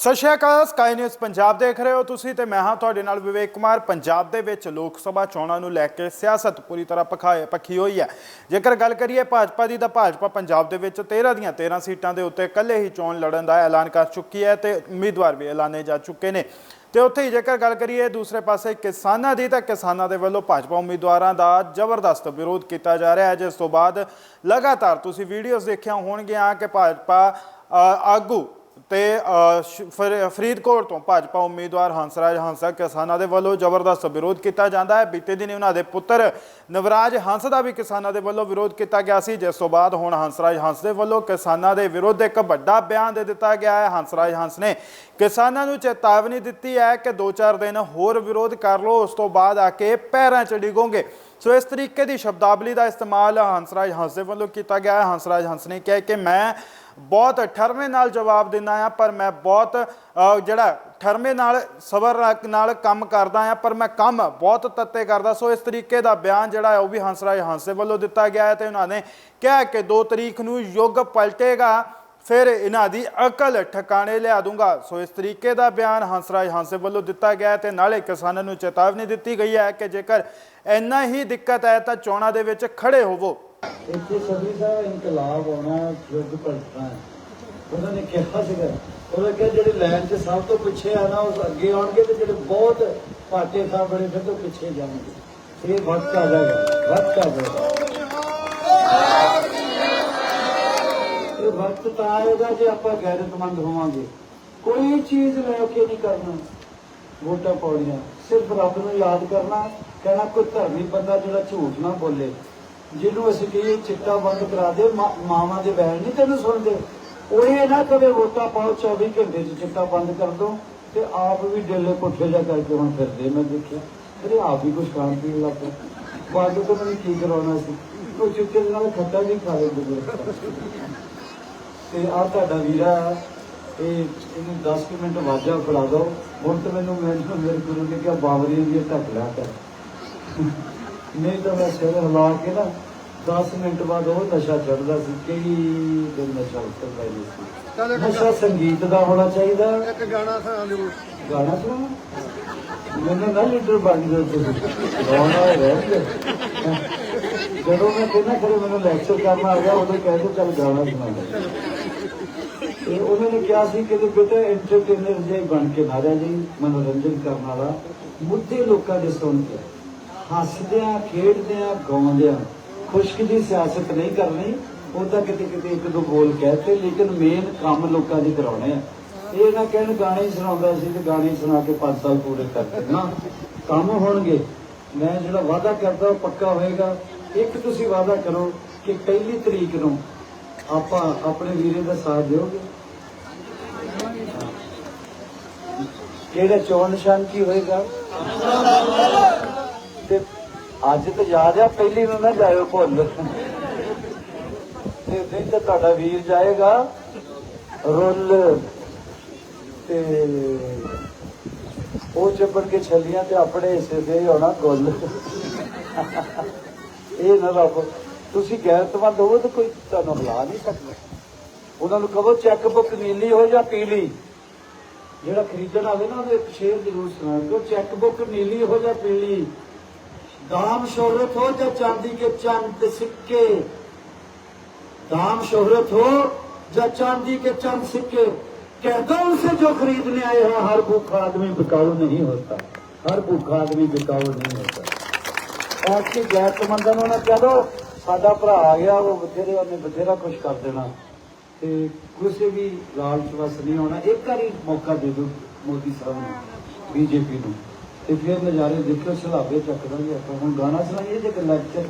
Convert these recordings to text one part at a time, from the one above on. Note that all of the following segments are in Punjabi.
ਸਤਿ ਸ਼੍ਰੀ ਅਕਾਲ ਸਕਾਈ ਨਿਊਜ਼ ਪੰਜਾਬ ਦੇਖ ਰਹੇ ਹੋ ਤੁਸੀਂ ਤੇ ਮੈਂ ਹਾਂ ਤੁਹਾਡੇ ਨਾਲ ਵਿਵੇਕ ਕੁਮਾਰ। ਪੰਜਾਬ ਦੇ ਵਿੱਚ ਲੋਕ ਸਭਾ ਚੋਣਾਂ ਨੂੰ ਲੈ ਕੇ ਸਿਆਸਤ ਪੂਰੀ ਤਰ੍ਹਾਂ ਪਖਾਏ ਪੱਖੀ ਹੋਈ ਹੈ। ਜੇਕਰ ਗੱਲ ਕਰੀਏ ਭਾਜਪਾ ਦੀ ਤਾਂ ਭਾਜਪਾ ਪੰਜਾਬ ਦੇ ਵਿੱਚ 13 ਦੀਆਂ 13 ਸੀਟਾਂ ਦੇ ਉੱਤੇ ਇਕੱਲੇ ਹੀ ਚੋਣ ਲੜਨ ਦਾ ਐਲਾਨ ਕਰ ਚੁੱਕੀ ਹੈ ਤੇ ਉਮੀਦਵਾਰ ਵੀ ਐਲਾਨੇ ਜਾ ਚੁੱਕੇ ਨੇ। ਤੇ ਉੱਥੇ ਹੀ ਜੇਕਰ ਗੱਲ ਕਰੀਏ ਦੂਸਰੇ ਪਾਸੇ ਕਿਸਾਨਾਂ ਦੀ ਤਾਂ ਕਿਸਾਨਾਂ ਦੇ ਵੱਲੋਂ ਭਾਜਪਾ ਉਮੀਦਵਾਰਾਂ ਦਾ ਜ਼ਬਰਦਸਤ ਵਿਰੋਧ ਕੀਤਾ ਜਾ ਰਿਹਾ ਹੈ। ਜਿਸ ਤੋਂ ਬਾਅਦ ਲਗਾਤਾਰ ਤੁਸੀਂ ਵੀਡੀਓਜ਼ ਦੇਖਿਆ ਹੋਣਗੀਆਂ ਕਿ ਭਾਜਪਾ ਆਗੂ ਤੇ ਸ਼- ਫਰ- ਫਰੀਦਕੋਟ ਤੋਂ ਭਾਜਪਾ ਉਮੀਦਵਾਰ ਹੰਸਰਾਜ ਹੰਸਾ ਕਿਸਾਨਾਂ ਦੇ ਵੱਲੋਂ ਜ਼ਬਰਦਸਤ ਵਿਰੋਧ ਕੀਤਾ ਜਾਂਦਾ ਹੈ। ਬੀਤੇ ਦਿਨ ਉਹਨਾਂ ਦੇ ਪੁੱਤਰ ਨਵਰਾਜ ਹੰਸ ਦਾ ਵੀ ਕਿਸਾਨਾਂ ਦੇ ਵੱਲੋਂ ਵਿਰੋਧ ਕੀਤਾ ਗਿਆ ਸੀ। ਜਿਸ ਤੋਂ ਬਾਅਦ ਹੁਣ ਹੰਸਰਾਜ ਹੰਸ ਦੇ ਵੱਲੋਂ ਕਿਸਾਨਾਂ ਦੇ ਵਿਰੁੱਧ ਇੱਕ ਵੱਡਾ ਬਿਆਨ ਦੇ ਦਿੱਤਾ ਗਿਆ ਹੈ। ਹੰਸਰਾਜ ਹੰਸ ਨੇ ਕਿਸਾਨਾਂ ਨੂੰ ਚੇਤਾਵਨੀ ਦਿੱਤੀ ਹੈ ਕਿ 2-4 ਦਿਨ ਹੋਰ ਵਿਰੋਧ ਕਰ ਲਓ, ਉਸ ਤੋਂ ਬਾਅਦ ਆ ਕੇ ਪੈਰਾਂ 'ਚ ਡਿੱਗੋਗੇ। ਸੋ ਇਸ ਤਰੀਕੇ ਦੀ ਸ਼ਬਦਾਵਲੀ ਦਾ ਇਸਤੇਮਾਲ ਹੰਸਰਾਜ ਹੰਸ ਦੇ ਵੱਲੋਂ ਕੀਤਾ ਗਿਆ ਹੈ। ਹੰਸਰਾਜ ਹੰਸ ਨੇ ਕਿਹਾ ਕਿ ਮੈਂ ਬਹੁਤ ਠਰਮੇ ਨਾਲ ਜਵਾਬ ਦਿੰਦਾ ਆ ਪਰ ਮੈਂ ਬਹੁਤ ਜਿਹੜਾ ਠਰਮੇ ਨਾਲ ਸਬਰ ਨਾਲ ਕੰਮ ਕਰਦਾ ਆ ਪਰ ਮੈਂ ਕੰਮ ਬਹੁਤ ਤੱਤੇ ਕਰਦਾ। ਸੋ ਇਸ ਤਰੀਕੇ ਦਾ ਬਿਆਨ ਜਿਹੜਾ ਹੈ ਉਹ ਵੀ ਹੰਸਰਾਜ ਹਾਂਸੇ ਵੱਲੋਂ ਦਿੱਤਾ ਗਿਆ ਹੈ ਤੇ ਉਹਨਾਂ ਨੇ ਕਿਹਾ ਕਿ 2 ਤਰੀਕ ਨੂੰ ਯੁੱਗ ਪਲਟੇਗਾ, ਫਿਰ ਇਹਨਾਂ ਦੀ ਅਕਲ ਠਿਕਾਣੇ ਲਿਆ ਦੂੰਗਾ। ਸੋ ਇਸ ਤਰੀਕੇ ਦਾ ਬਿਆਨ ਹੰਸਰਾਜ ਹੰਸ ਦੇ ਵੱਲੋਂ ਦਿੱਤਾ ਗਿਆ ਹੈ ਤੇ ਨਾਲੇ ਕਿਸਾਨਾਂ ਨੂੰ ਚੇਤਾਵਨੀ ਦਿੱਤੀ ਗਈ ਹੈ ਕਿ ਜੇਕਰ ਇੰਨਾ ਹੀ ਦਿੱਕਤ ਹੈ ਤਾਂ ਚੋਣਾਂ ਦੇ ਵਿੱਚ ਖੜੇ ਹੋਵੋ। ਇੱਥੇ ਸਭੀ ਦਾ ਇਨਕਲਾਬ ਹੋਣਾ ਯੁੱਗ ਪਲਟਣਾ ਹੈ। ਉਹਨਾਂ ਨੇ ਕਿਹਾ ਸੀਗਾ, ਉਹਨਾਂ ਕਿਹਾ ਜਿਹੜੇ ਲਾਈਨ 'ਚ ਸਭ ਤੋਂ ਪਿੱਛੇ ਆ ਨਾ, ਉਹ ਅੱਗੇ ਆਉਣਗੇ ਤੇ ਜਿਹੜੇ ਬਹੁਤ ਪਾਟੇ ਸਾਹਿਬ ਬੜੇ ਫਿਰ ਤੋਂ ਪਿੱਛੇ ਜਾਣਗੇ। ਇਹ ਵਕਤ ਆ ਜਾਏਗਾ, ਵਕਤ ਆ ਜਾਏਗਾ। ਇਹ ਵਕਤ ਤਾਂ ਆਏਗਾ ਜੇ ਆਪਾਂ ਗੈਰਤਮੰਦ ਹੋਵਾਂਗੇ। ਕੋਈ ਚੀਜ਼ ਲੈ ਕੇ ਨਹੀਂ ਕਰਨਾ। ਵੋਟਾਂ ਪਾਉਣੀਆਂ। ਸਿਰਫ ਰੱਬ ਨੂੰ ਯਾਦ ਕਰਨਾ, ਕਹਿਣਾ ਕੋਈ ਧਰਮੀ ਬੰਦਾ ਜਿਹੜਾ ਝੂਠ ਨਾ ਬੋਲੇ। ਜਿਹਨੂੰ ਅਸੀਂ ਕਹੀਏ ਚਿੱਟਾ ਬੰਦ ਕਰਾ ਦੇ ਮਾਵਾਂ ਦੇ ਬੈਣ ਨਹੀਂ ਤੈਨੂੰ ਸੁਣਦੇ। ਉਹ ਇਹ ਨਾ ਕਵੇ ਵੋਟਾਂ ਪਾਓ 24 ਘੰਟੇ ਚ ਚਿੱਟਾ ਬੰਦ ਕਰ ਦੋ ਤੇ ਆਪ ਵੀ ਡੇਲੇ ਪੁੱਠੇ ਜਾ ਕਰਕੇ ਹੁਣ ਫਿਰਦੇ ਮੈਂ ਦੇਖਿਆ। ਤੇ ਆਪ ਵੀ ਕੁਝ ਖਾਣ ਪੀਣ ਲੱਗ ਪਏ ਬਾਅਦ ਤੋਂ ਮੈਨੂੰ ਕੀ ਕਰਾਉਣਾ ਸੀ। ਉਹ ਚਿੱਟੇ ਨਾਲ ਖੱਟਾ ਵੀ ਖਾ ਲੈਂਦੇ ਤੇ ਆ ਤੁਹਾਡਾ ਵੀਰਾ ਇਹ ਇਹਨੂੰ 10 ਮਿੰਟ ਵਾਜਾ ਫੜਾ ਦਿਓ। ਹੁਣ ਤੇ ਮੈਨੂੰ ਮੈਨੂੰ ਮੇਰੇ ਗੁਰੂ ਨੇ ਕਿਹਾ ਬਾਬਰੀ ਦੀ ਢੱਕ ਲਿਆ ਕਰ ਨਹੀਂ ਤਾਂ ਮੈਂ ਸਿਰ ਹਿਲਾ ਕੇ ਨਾ 10 ਮਿੰਟ ਬਾਅਦ ਉਹ ਨਸ਼ਾ ਚੜਦਾ ਸੀ ਕਈ ਦਿਨ ਨਸ਼ਾ ਉਤਰਦਾ ਨਹੀਂ ਸੀ। ਨਸ਼ਾ ਸੰਗੀਤ ਦਾ ਹੋਣਾ ਚਾਹੀਦਾ। ਇੱਕ ਗਾਣਾ ਸੁਣਾ ਦਿਓ ਗਾਣਾ ਸੁਣਾ? ਮੈਨੂੰ ਨਾ ਲੀਡਰ ਬਣ ਜਾਓ ਤੁਸੀਂ। ਗਾਣਾ ਰਹਿ ਜਦੋਂ ਮੈਂ ਕਹਿੰਦਾ ਕਰੇ ਮੈਨੂੰ ਲੈਕਚਰ ਕਰਨਾ ਆ ਗਿਆ ਉਦੋਂ ਕਹਿੰਦੇ ਚੱਲ ਗਾਣਾ ਸੁਣਾ ਦੇ ਤੇ ਉਹਨਾਂ ਨੇ ਕਿਹਾ ਸੀ ਕਿ ਬੇਟਾ ਐਂਟਰਟੇਨਰ ਜੇ ਬਣ ਕੇ ਨਾ ਰਹਿ ਜੀ ਮਨੋਰੰਜਨ ਕਰਨ ਵਾਲਾ। ਮੁੱਦੇ ਲੋਕਾਂ ਦੇ ਸੁਣ ਕੇ। ਹੱਸਦਿਆਂ, ਖੇਡਦਿਆਂ, ਗਾਉਂਦਿਆਂ ਖੁਸ਼ਕ ਦੀ ਸਿਆਸਤ ਨਹੀਂ ਕਰਨੀ, ਉਹ ਤਾਂ ਕਿਤੇ ਕਿਤੇ ਇੱਕ ਦੋ ਬੋਲ ਕਹਤੇ ਲੇਕਿਨ ਮੇਨ ਕੰਮ ਲੋਕਾਂ ਦੇ ਕਰਾਉਣੇ ਆ। ਇਹ ਨਾ ਕਹਿਣ ਗਾਣੇ ਸੁਣਾਉਂਦਾ ਸੀ ਤੇ ਗਾਣੇ ਸੁਣਾ ਕੇ 5 ਸਾਲ ਪੂਰੇ ਕਰਦੇ ਨਾ, ਕੰਮ ਹੋਣਗੇ। ਮੈਂ ਜਿਹੜਾ ਵਾਅਦਾ ਕਰਦਾ ਉਹ ਪੱਕਾ ਹੋਏਗਾ। ਇੱਕ ਤੁਸੀਂ ਵਾਅਦਾ ਕਰੋ ਕਿ ਪਹਿਲੀ ਤਰੀਕ ਨੂੰ ਆਪਾਂ ਆਪਣੇ ਵੀਰੇ ਦਾ ਸਾਥ ਦਿਓਗੇ? ਕਿਹੜਾ ਚੋਣ ਨਿਸ਼ਾਨ ਕੀ ਹੋਏਗਾ? ਤੇ ਅੱਜ ਤੇ ਯਾਦ ਆ, ਪਹਿਲੀ ਨੂੰ ਨਾ ਜਾਇਓ ਭੁੱਲ। ਤੇ ਨਹੀਂ ਤਾਂ ਤੁਹਾਡਾ ਵੀਰ ਜਾਏਗਾ, ਰੁੱਲ ਤੇ ਉਹ ਚੱਪੜ ਕੇ ਛੱਲੀਆਂ ਤੇ ਆਪਣੇ ਹਿੱਸੇ ਦੇ ਹੋਣਾ ਗੁੱਲ। ਇਹ ਨਾ ਰੱਬ ਤੁਸੀਂ ਗੈਰਤਮੰਦ ਹੋਵੋ ਤਾਂ ਕੋਈ ਤੁਹਾਨੂੰ ਹਲਾ ਨਹੀਂ ਸਕਦਾ। ਉਹਨਾਂ ਨੂੰ ਕਹੋ ਚੈੱਕ ਬੁੱਕ ਨੀਲੀ ਹੋ ਜਾਂ ਪੀਲੀ। ਜਿਹੜਾ ਖਰੀਦਣ ਆਵੇ ਨਾ, ਉਹਦੇ ਇੱਕ ਸ਼ੇਰ ਜ਼ਰੂਰ ਸੁਣਾ ਦਿਓ ਚੈੱਕ ਬੁੱਕ ਨੀਲੀ ਹੋ ਜਾਂ ਪੀਲੀ? दाम शोहरत हो या चांदी के चंद सिक्के दाम शोहरत हो या चांदी के चंद सिक्के कहता उनसे जो खरीदने आए हैं हर भूखा आदमी बिकाऊ नहीं होता हर भूखा आदमी बिकाऊ नहीं होता ਐਸ ਕੀ ਗੈਰਤਮੰਦਾਂ ਨੂੰ ਨਾ ਕਹਿ ਦੋ ਸਾਡਾ ਭਰਾ ਆ ਗਿਆ ਉਹ ਬਥੇਰੇ ਉਹਨੇ ਬਥੇਰਾ ਕੁਝ ਕਰ ਦੇਣਾ ਤੇ ਕਿਸੇ ਵੀ ਲਾਲਚ ਵਸ ਨਹੀਂ ਹੋਣਾ ਇੱਕ ਵਾਰੀ ਮੌਕਾ ਦੇ ਦਿਓ ਮੋਦੀ ਸਾਹਿਬ ਨੂੰ ਬੀਜੇਪੀ ਨੂੰ ਤੇ ਫਿਰ ਨਜ਼ਾਰੇ ਦੇਖੋ ਸਲਾਬੇ ਚੱਕਦਾ ਦਾਂਗੇ ਆਪਾਂ। ਹੁਣ ਗਾਣਾ ਸੁਣਾਈਏ ਜੇ ਕਿ ਲੈਕਚਰ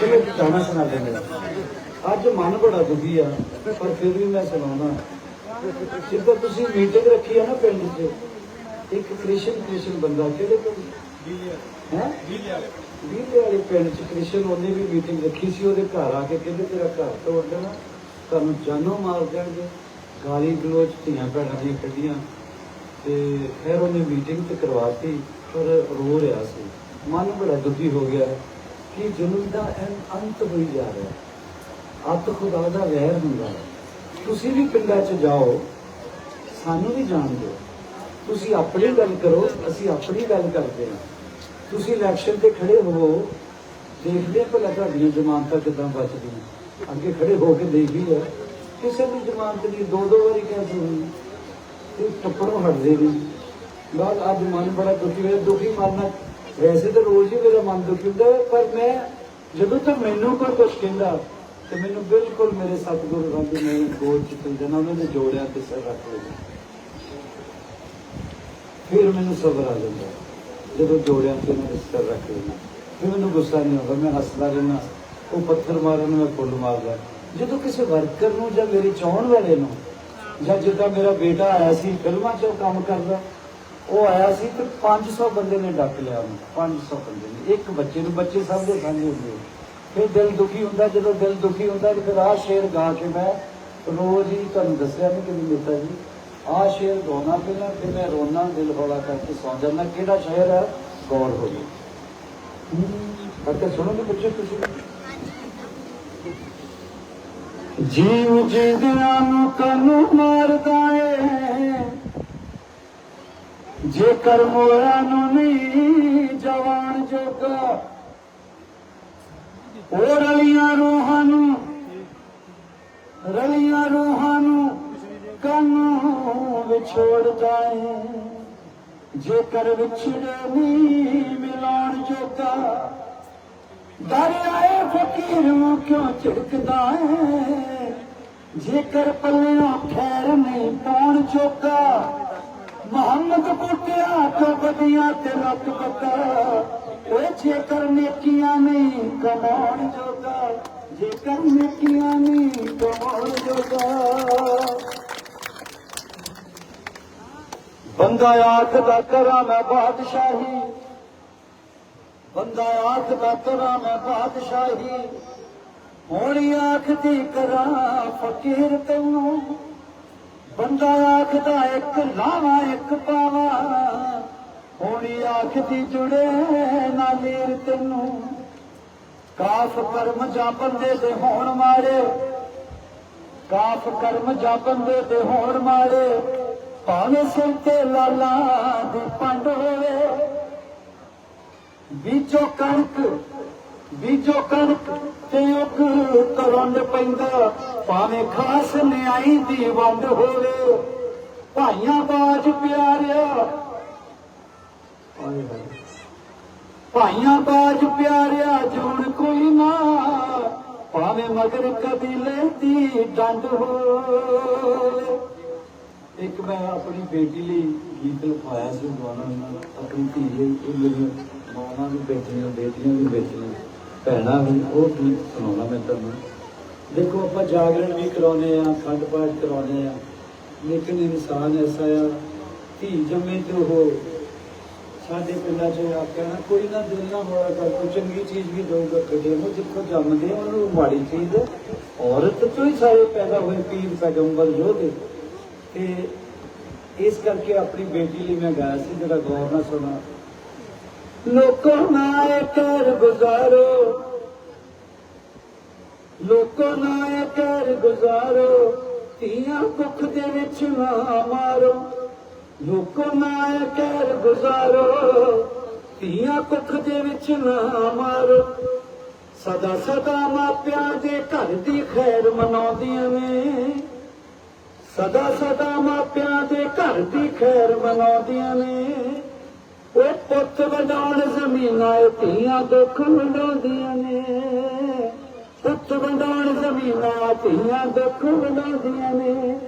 ਚਲੋ, ਗਾਣਾ ਸੁਣਾ ਦੇ ਅੱਜ ਮਨ ਬੜਾ ਦੁਖੀ ਆ, ਪਰ ਫਿਰ ਵੀ ਮੈਂ ਸੁਣਾਉਣਾ ਜਿੱਦਾਂ ਤੁਸੀਂ ਮੀਟਿੰਗ ਰੱਖੀ ਆ ਨਾ ਪਿੰਡ 'ਚ, ਇੱਕ ਕ੍ਰਿਸ਼ਨ ਕ੍ਰਿਸ਼ਨ ਬੰਦਾ, ਕਿਹੜੇ ਪਿੰਡ? ਹੈ? ਵੀਲੇ ਵਾਲੇ ਪਿੰਡ 'ਚ ਕ੍ਰਿਸ਼ਨ, ਉਹਨੇ ਵੀ ਮੀਟਿੰਗ ਰੱਖੀ ਸੀ, ਉਹਦੇ ਘਰ ਆ ਕੇ ਕਹਿੰਦੇ, ਤੇਰਾ ਘਰ ਤੋੜ ਦੇਣਾ, ਤੁਹਾਨੂੰ ਜਾਨੋਂ ਮਾਰ ਦੇਣਗੇ। ਗਾਲੀ ਗਲੋਚ ਧੀਆਂ ਭੈਣਾਂ ਦੀਆਂ ਕੱਢੀਆਂ। ਤੇ ਫਿਰ ਉਹਨੇ ਮੀਟਿੰਗ ਤੇ ਕਰਵਾਤੀ ਪਰ ਰੋ ਰਿਹਾ ਸੀ। ਮਨ ਬੜਾ ਦੁਖੀ ਹੋ ਗਿਆ ਕਿ ਜ਼ੁਲਮ ਦਾ ਅੰਤ ਹੋਈ ਜਾ ਰਿਹਾ। ਅੱਤ ਖੁਦਾ ਦਾ ਵਹਿਰ ਹੁੰਦਾ ਤੁਸੀਂ ਵੀ ਪਿੰਡਾਂ 'ਚ ਜਾਓ, ਸਾਨੂੰ ਵੀ ਜਾਣ ਦਿਓ। ਤੁਸੀਂ ਆਪਣੀ ਗੱਲ ਕਰੋ, ਅਸੀਂ ਆਪਣੀ ਗੱਲ ਕਰਦੇ ਹਾਂ। ਤੁਸੀਂ ਇਲੈਕਸ਼ਨ ਤੇ ਖੜੇ ਹੋਵੋ, ਦੇਖਦੇ ਭਲਾ ਤੁਹਾਡੀਆਂ ਜ਼ਮਾਨਤਾਂ ਕਿੱਦਾਂ ਬਚਦੀਆਂ। ਅੱਗੇ ਖੜੇ ਹੋ ਕੇ ਦੇਖੀ ਹੈ ਕਿਸੇ ਦੀ ਜ਼ਮਾਨਤ ਨਹੀਂ ਦੋ ਦੋ ਵਾਰੀ ਕੈਂਸਲ ਹੋਈ ਤੇ ਟੱਪੜੋਂ ਹਟਦੇ ਨਹੀਂ ਬਾਅਦ ਅੱਜ ਮਨ ਬੜਾ ਦੁਖੀ ਹੋਇਆ। ਦੁਖੀ ਮਨ ਨਾਲ ਵੈਸੇ ਤਾਂ ਰੋਜ਼ ਹੀ ਮੇਰਾ ਮਨ ਦੁਖੀ ਹੁੰਦਾ, ਪਰ ਮੈਂ ਜਦੋਂ ਤੱਕ ਮੈਨੂੰ ਕੋਈ ਕੁਝ ਕਹਿੰਦਾ, ਤੇ ਮੈਨੂੰ ਬਿਲਕੁਲ ਮੇਰੇ ਸਤਿਗੁਰੂ ਰਾਂਦੇ ਮੈਂ ਗੋਲ ਚ ਚਲ ਉਹਨਾਂ ਨੇ ਜੋੜਿਆ ਤੇ ਸਿਰ ਰੱਖ ਲਿਆ। ਫਿਰ ਮੈਨੂੰ ਸਬਰ ਆ ਜਾਂਦਾ। ਜਦੋਂ ਜੋੜਿਆ ਤੇ ਉਹਨਾਂ ਸਰ ਰੱਖ ਲਿਆ। ਫਿਰ ਮੈਨੂੰ ਗੁੱਸਾ ਨਹੀਂ ਆਉਂਦਾ। ਮੈਂ ਹੱਸਦਾ ਰਹਿਣਾ ਉਹ ਪੱਥਰ ਮਾਰਨ ਮੈਂ ਫੁੱਲ ਮਾਰਦਾ। ਜਦੋਂ ਕਿਸੇ ਵਰਕਰ ਨੂੰ ਜਾਂ ਮੇਰੀ ਚਾਹਣ ਵਾਲੇ ਨੂੰ ਜਾਂ ਜਿੱਦਾਂ ਮੇਰਾ ਬੇਟਾ ਆਇਆ ਸੀ, ਫਿਲਮਾਂ 'ਚ ਕੰਮ ਕਰਦਾ, ਉਹ ਆਇਆ ਸੀ ਤੇ 500 ਬੰਦੇ ਨੇ ਡੱਕ ਲਿਆ ਉਹਨੂੰ 500 ਬੰਦੇ ਨੇ। ਇੱਕ ਬੱਚੇ ਨੂੰ ਬੱਚੇ ਸਭ ਦੇ ਸਾਂਝੇ ਹੁੰਦੇ ਫਿਰ ਦਿਲ ਦੁਖੀ ਹੁੰਦਾ, ਜਦੋਂ ਦਿਲ ਦੁਖੀ ਹੁੰਦਾ ਤੇ ਫਿਰ ਆਹ ਸ਼ੇਰ ਗਾ ਕੇ ਮੈਂ ਰੋਜ਼ ਹੀ ਤੁਹਾਨੂੰ ਦੱਸਿਆ ਨਹੀਂ ਕਿ ਮਿੱਤਾ ਜੀ। ਆਹ ਸ਼ੇਰ ਗਾਉਣਾ ਪਹਿਲਾਂ ਫਿਰ ਮੈਂ ਰੋਣਾ ਦਿਲ ਹੌਲਾ ਕਰਕੇ ਸੌਂ ਜਾਂਦਾ, ਕਿਹੜਾ ਸ਼ੇਰ ਹੈ ਗੌਰ ਹੋ ਗਈ। ਕਰਕੇ ਸੁਣੋਗੇ ਬੱਚੇ ਤੁਸੀਂ? ਜੀਵ ਜਿੰਦਿਆਂ ਨੂੰ ਕਾਨੂੰ ਮਾਰਦਾ ਏ। ਜੇਕਰ ਮੋਇਆ ਨੂੰ ਨਹੀਂ ਜਵਾਨ ਜੋਗਾ, ਉਹ ਰਲੀਆਂ ਰੂਹਾਂ ਨੂੰ, ਰਲੀਆਂ ਰੂਹਾਂ ਨੂੰ ਕਾਨੂੰ ਵਿਛੋੜਦਾ ਏ। ਜੇਕਰ ਵਿਛੜੇ ਨਹੀਂ ਮਿਲਾਣ ਜੋਗਾ, ਦਰਿਆਏ ਫਕੀਰ ਨੂੰ ਕਿਉਂ ਝਿੜਕਦਾ ਹੈ ਜੇਕਰ ਪੱਲਿਓਂ ਖੈਰ ਨਹੀਂ ਪਾਉਣ ਚੋਕਾ ਮੁਹੰਮਦ ਪੁੱਟਿਆ ਤੋਂ ਬਦੀਆਂ ਤੇ ਲੱਕ ਬੱਕਾ ਓਏ ਜੇਕਰ ਨੇਕੀਆਂ ਨਹੀਂ ਕਮਾਉਣ ਜੋਗਾ, ਜੇਕਰ ਨੇਕੀਆਂ ਨਹੀਂ ਕਮਾਉਣ ਜੋਗਾ। ਬੰਦਾ ਆਖਦਾ, ਕਰਾਂ ਮੈਂ ਬਾਦਸ਼ਾਹੀ। ਬੰਦਾ ਆਖਦਾ ਕਰਾਂ ਮੈਂ ਬਾਦਸ਼ਾਹੀ। ਹੋਣੀ ਆਖਦੀ ਕਰਾਂ ਫਕੀਰ ਤੈਨੂੰ। ਬੰਦਾ ਆਖਦਾ ਇੱਕ ਲਾਵਾਂ, ਇੱਕ ਪਾਵਾਂ। ਹੋਣੀ ਆਖਦੀ ਜੁੜੇ ਨਾ ਲੀਰ ਤੈਨੂੰ। ਕਾਫ ਕਰਮ ਜਾਂ ਬੰਦੇ ਦੇ ਹੋਣ ਮਾਰੇ। ਕਾਫ ਕਰਮ ਜਾਂ ਬੰਦੇ ਦੇ ਹੋਣ ਮਾਰੇ। ਭਾਵੇਂ ਸਿਰ ਤੇ ਲਾਲਾ ਦੀ ਪੰਡ ਹੋਵੇ। ਬੀਜੋ ਕਣਕ ਬੀਜੋ ਕਣਕ ਤੇ ਉਗ ਕਰੰਡ ਪੈਂਦਾ। ਭਾਵੇਂ ਖਾਸ ਨਿਆਈ ਦੀ ਵੰਡ ਹੋਵੇ, ਭਾਈਆਂ ਬਾਜ ਪਿਆਰਿਆ। ਆਏ ਭਾਈਆਂ ਬਾਜ ਪਿਆਰਿਆ ਜੋਣ ਕੋਈ ਨਾ, ਭਾਵੇਂ ਮਗਰ ਕਬੀਲੇ ਦੀ ਡੰਡ ਹੋਵੇ। ਇੱਕ ਮੈਂ ਆਪਣੀ ਬੇਟੀ ਲਈ ਗੀਤ ਲਿਖਵਾਇਆ ਸੀ ਗਾਣਾ ਆਪਣੀ ਧੀ ਇਹ ਮੇਰੀਆਂ ਮਾਵਾਂ ਵੀ ਵੇਚਣੀਆਂ ਬੇਟੀਆਂ ਵੀ ਵੇਚਣੀਆਂ ਭੈਣਾਂ ਵੀ ਉਹ ਗੀਤ ਸੁਣਾਉਣਾ ਮੈਂ ਤੁਹਾਨੂੰ? ਦੇਖੋ ਆਪਾਂ ਜਾਗਰਣ ਵੀ ਕਰਾਉਨੇ ਆ ਖੰਡ ਪਾਠ ਕਰਾਉਨੇ ਆ ਲੇਕਿਨ ਇਨਸਾਨ ਐਸਾ ਆ ਧੀ ਜੰਮੇ ਤੇ ਉਹ ਸਾਡੇ ਪਿੰਡਾਂ 'ਚ ਆਖਿਆ ਨਾ ਕੋਈ ਨਾ ਦਿਲ ਨਾ ਹੋਇਆ ਕਰ ਕੋਈ ਚੰਗੀ ਚੀਜ਼ ਵੀ ਦਊਗਾ ਕਦੇ ਨੂੰ ਜਿੱਥੋਂ ਜੰਮਦੇ ਆ, ਉਹਨੂੰ ਮਾੜੀ ਚੀਜ਼ ਔਰਤ ਤੋਂ ਹੀ ਸਾਰੇ ਪੈਦਾ ਹੋਏ ਪੀਰ ਪੈਗੰਬਰ ਯੋਧੇ। ਤੇ ਇਸ ਕਰਕੇ ਆਪਣੀ ਬੇਟੀ ਲਈ ਮੈਂ ਗਾਇਆ ਸੀ ਜਿਹੜਾ ਗੌਰ ਨਾਲ ਸੁਣਾ ਲੋਕੋ ਨਾ ਕਰ ਗੁਜ਼ਾਰੋ। ਲੋਕੋ ਨਾ ਕਰ ਗੁਜ਼ਾਰੋ। ਧੀਆਂ ਕੁੱਖ ਦੇ ਵਿੱਚ ਨਾ ਮਾਰੋ। ਲੋਕੋ ਨਾ ਕਰ ਗੁਜ਼ਾਰੋ। ਧੀਆਂ ਕੁੱਖ ਦੇ ਵਿੱਚ ਨਾ ਮਾਰੋ। ਸਦਾ ਸਦਾ ਮਾਪਿਆਂ ਦੇ ਘਰ ਦੀ ਖੈਰ ਮਨਾਉਂਦੀਆਂ ਨੇ। ਸਦਾ ਸਦਾ ਮਾਪਿਆਂ ਦੇ ਘਰ ਦੀ ਖੈਰ ਮਨਾਉਂਦੀਆਂ ਨੇ। ਉਹ ਪੁੱਤ ਵਡਾਉਣ ਜ਼ਮੀਨਾਂ ਇਹ ਧੀਆਂ ਦੁੱਖ ਵਡਾਉਂਦੀਆਂ ਨੇ। ਪੁੱਤ ਵਡਾਉਣ ਜ਼ਮੀਨਾਂ, ਧੀਆਂ ਦੁੱਖ ਵਡਾਉਂਦੀਆਂ ਨੇ।